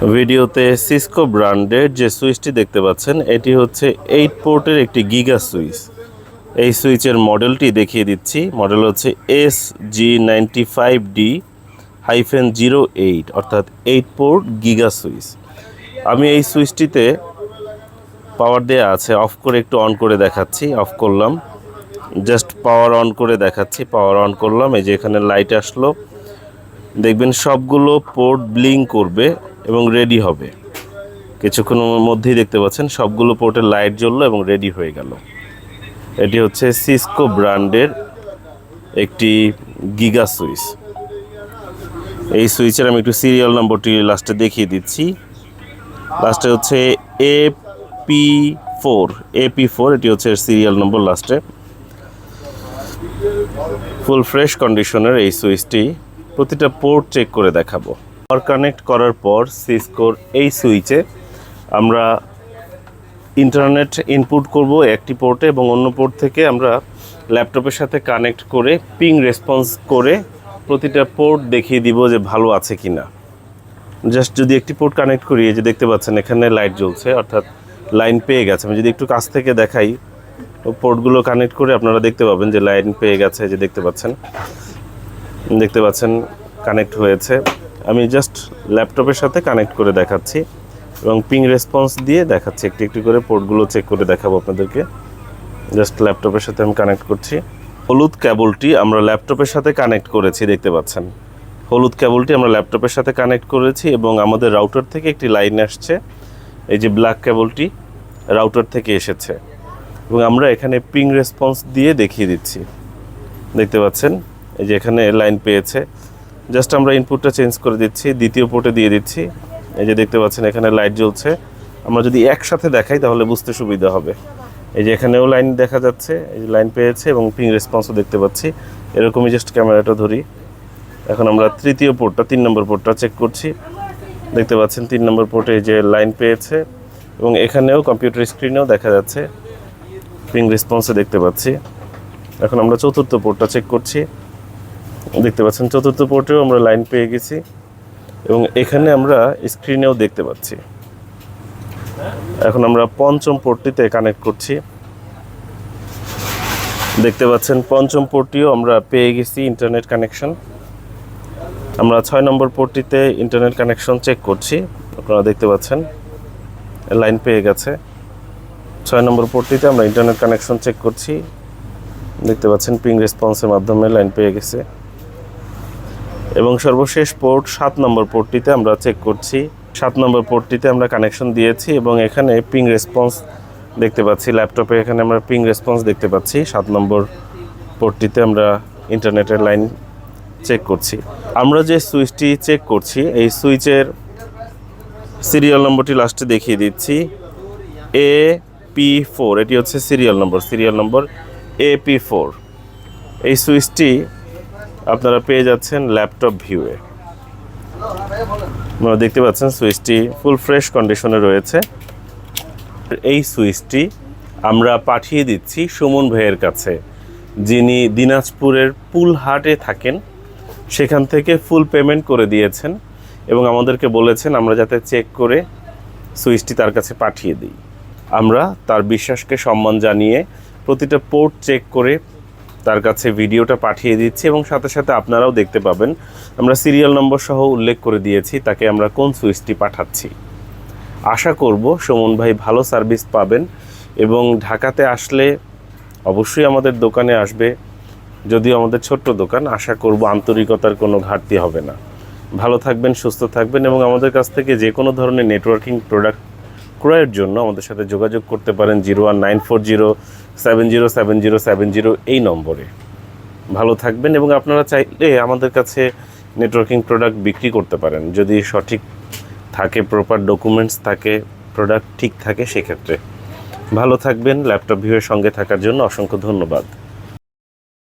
ভিডিওতে সিসকো ব্র্যান্ডের যে সুইচটি দেখতে পাচ্ছেন, এটি হচ্ছে এইট পোর্টের একটি গিগা সুইচ। এই সুইচের মডেলটি দেখিয়ে দিচ্ছি। মডেল হচ্ছে S G ninety five D hyphen zero eight অর্থাৎ এইট পোর্ট গিগা সুইচ। আমি এই সুইচটিতে পাওয়ার দেওয়া আছে অফ করে একটু অন করে দেখাচ্ছি অফ করলাম। জাস্ট পাওয়ার অন করে দেখাচ্ছি পাওয়ার অন করলাম, এই যে এখানে লাইট আসলো। দেখবেন সবগুলো পোর্ট ব্লিং করবে। এবং রেডি হবে। কিছুক্ষণের মধ্যেই দেখতে পাচ্ছেন সবগুলো পোর্টের লাইট জ্বললো এবং রেডি হয়ে গেল। এটি হচ্ছে সিসকো ব্র্যান্ডের একটি গিগা সুইচ এই সুইচের আমি একটু সিরিয়াল নম্বরটি লাস্টে দেখিয়ে দিচ্ছি। লাস্টে হচ্ছে A P four AP four এটি হচ্ছে সিরিয়াল নম্বর লাস্টে ফুল ফ্রেশ কন্ডিশনের এই সুইচটি প্রতিটা পোর্ট চেক করে দেখাবো। পাওয়ার কানেক্ট করার পর সিসকোর এই সুইচে আমরা ইন্টারনেট ইনপুট করব একটি পোর্টে এবং অন্য পোর্ট থেকে আমরা ল্যাপটপের সাথে কানেক্ট করে পিং রেসপন্স করে প্রতিটা পোর্ট দেখিয়ে দিব যে ভালো আছে কি না জাস্ট যদি একটি পোর্ট কানেক্ট করি যে দেখতে পাচ্ছেন এখানে লাইট জ্বলছে, অর্থাৎ লাইন পেয়ে গেছে। আমি যদি একটু কাছ থেকে দেখাই পোর্টগুলো কানেক্ট করে আপনারা দেখতে পাবেন যে লাইন পেয়ে গেছে যে দেখতে পাচ্ছেন। দেখতে পাচ্ছেন, কানেক্ট হয়েছে। আমি জাস্ট ল্যাপটপের সাথে কানেক্ট করে দেখাচ্ছি এবং পিং রেসপন্স দিয়ে দেখাচ্ছি। একটু একটু করে পোর্টগুলো চেক করে দেখাবো আপনাদেরকে। জাস্ট ল্যাপটপের সাথে আমি কানেক্ট করছি। হলুদ ক্যাবলটি আমরা ল্যাপটপের সাথে কানেক্ট করেছি, দেখতে পাচ্ছেন। হলুদ ক্যাবলটি আমরা ল্যাপটপের সাথে কানেক্ট করেছি এবং আমাদের রাউটার থেকে একটি লাইন আসছে। এই যে ব্ল্যাক ক্যাবলটি রাউটার থেকে এসেছে। এবং আমরা এখানে পিং রেসপন্স দিয়ে দেখিয়ে দিচ্ছি। দেখতে পাচ্ছেন? এই যে এখানে লাইন পেয়েছে। জাস্ট আমরা ইনপুটটা চেঞ্জ করে দিচ্ছি, দ্বিতীয় পোর্টে দিয়ে দিচ্ছি। এই যে দেখতে পাচ্ছেন, এখানে লাইট জ্বলছে। আমরা যদি একসাথে দেখাই, তাহলে বুঝতে সুবিধা হবে। এই যে এখানেও লাইন দেখা যাচ্ছে, এই যে লাইন পেয়েছে এবং পিং রেসপন্সও দেখতে পাচ্ছি। এরকমই জাস্ট ক্যামেরাটা ধরি। এখন আমরা তৃতীয় পোর্টটা তিন নম্বর পোর্টটা চেক করছি। দেখতে পাচ্ছেন, তিন নম্বর পোর্টে যে লাইন পেয়েছে এবং এখানেও কম্পিউটার স্ক্রিনেও দেখা যাচ্ছে। পিং রেসপন্সে দেখতে পাচ্ছি। এখন আমরা চতুর্থ পোর্টটা চেক করছি। দেখতে পাচ্ছেন, চতুর্থ পোর্টেও আমরা লাইন পেয়ে গেছি এবং এখানে আমরা স্ক্রিনেও দেখতে পাচ্ছি। এখন আমরা পঞ্চম পোর্টটিতে কানেক্ট করছি। দেখতে পাচ্ছেন, পঞ্চম পোর্টটিও আমরা পেয়ে গেছি ইন্টারনেট কানেকশন আমরা ছয় নম্বর পোর্টটিতে ইন্টারনেট কানেকশন চেক করছি, আপনারা দেখতে পাচ্ছেন লাইন পেয়ে গেছে। ছয় নম্বর পোর্টটিতে আমরা ইন্টারনেট কানেকশন চেক করছি। দেখতে পাচ্ছেন পিং রেসপন্সের মাধ্যমে লাইন পেয়ে গেছে। এবং সর্বশেষ পোর্ট সাত নম্বর পোর্টটিতে আমরা চেক করছি। সাত নম্বর পোর্টটিতে আমরা কানেকশন দিয়েছি এবং এখানে পিং রেসপন্স দেখতে পাচ্ছি। ল্যাপটপে এখানে আমরা পিং রেসপন্স দেখতে পাচ্ছি। সাত নম্বর পোর্টটিতে আমরা ইন্টারনেটের লাইন চেক করছি। আমরা যে সুইচটি চেক করছি, এই সুইচের সিরিয়াল নম্বরটি লাস্টে দেখিয়ে দিচ্ছি। এ পি ফোর এটি হচ্ছে serial number serial number A P four এই সুইচটি আপনারা পেয়ে যাচ্ছেন ল্যাপটপ ভিউয়ে। আপনারা দেখতে পাচ্ছেন সুইচটি ফুল ফ্রেশ কন্ডিশনে রয়েছে। এই সুইচটি আমরা পাঠিয়ে দিচ্ছি সুমন ভাইয়ের কাছে, যিনি দিনাজপুরের পুলহাটে থাকেন। সেখান থেকে ফুল পেমেন্ট করে দিয়েছেন এবং আমাদেরকে বলেছেন, আমরা যাতে চেক করে সুইচটি তার কাছে পাঠিয়ে দিই। আমরা তার বিশ্বাসকে সম্মান জানিয়ে প্রতিটা পোর্ট চেক করে তার কাছে ভিডিওটা পাঠিয়ে দিচ্ছি এবং সাথে সাথে আপনারাও দেখতে পাবেন। আমরা সিরিয়াল নম্বর সহ উল্লেখ করে দিয়েছি, তাকে আমরা কোন সুইচটি পাঠাচ্ছি। আশা করব সুমন ভাই ভালো সার্ভিস পাবেন এবং ঢাকাতে আসলে অবশ্যই আমাদের দোকানে আসবে। যদিও আমাদের ছোট্ট দোকান, আশা করব আন্তরিকতার কোনো ঘাটতি হবে না। ভালো থাকবেন, সুস্থ থাকবেন এবং আমাদের কাছ থেকে যে কোনো ধরনের নেটওয়ার্কিং প্রোডাক্ট ক্রয়ের জন্য আমাদের সাথে যোগাযোগ করতে পারেন zero one nine four zero seven zero seven zero seven zero এই নম্বরে ভালো থাকবেন এবং আপনারা চাইলে আমাদের কাছে নেটওয়ার্কিং প্রোডাক্ট বিক্রি করতে পারেন যদি সঠিক থাকে প্রপার ডকুমেন্টস থাকে প্রোডাক্ট ঠিক থাকে সেক্ষেত্রে ভালো থাকবেন ল্যাপটপ ভিউয়ের সঙ্গে থাকার জন্য অসংখ্য ধন্যবাদ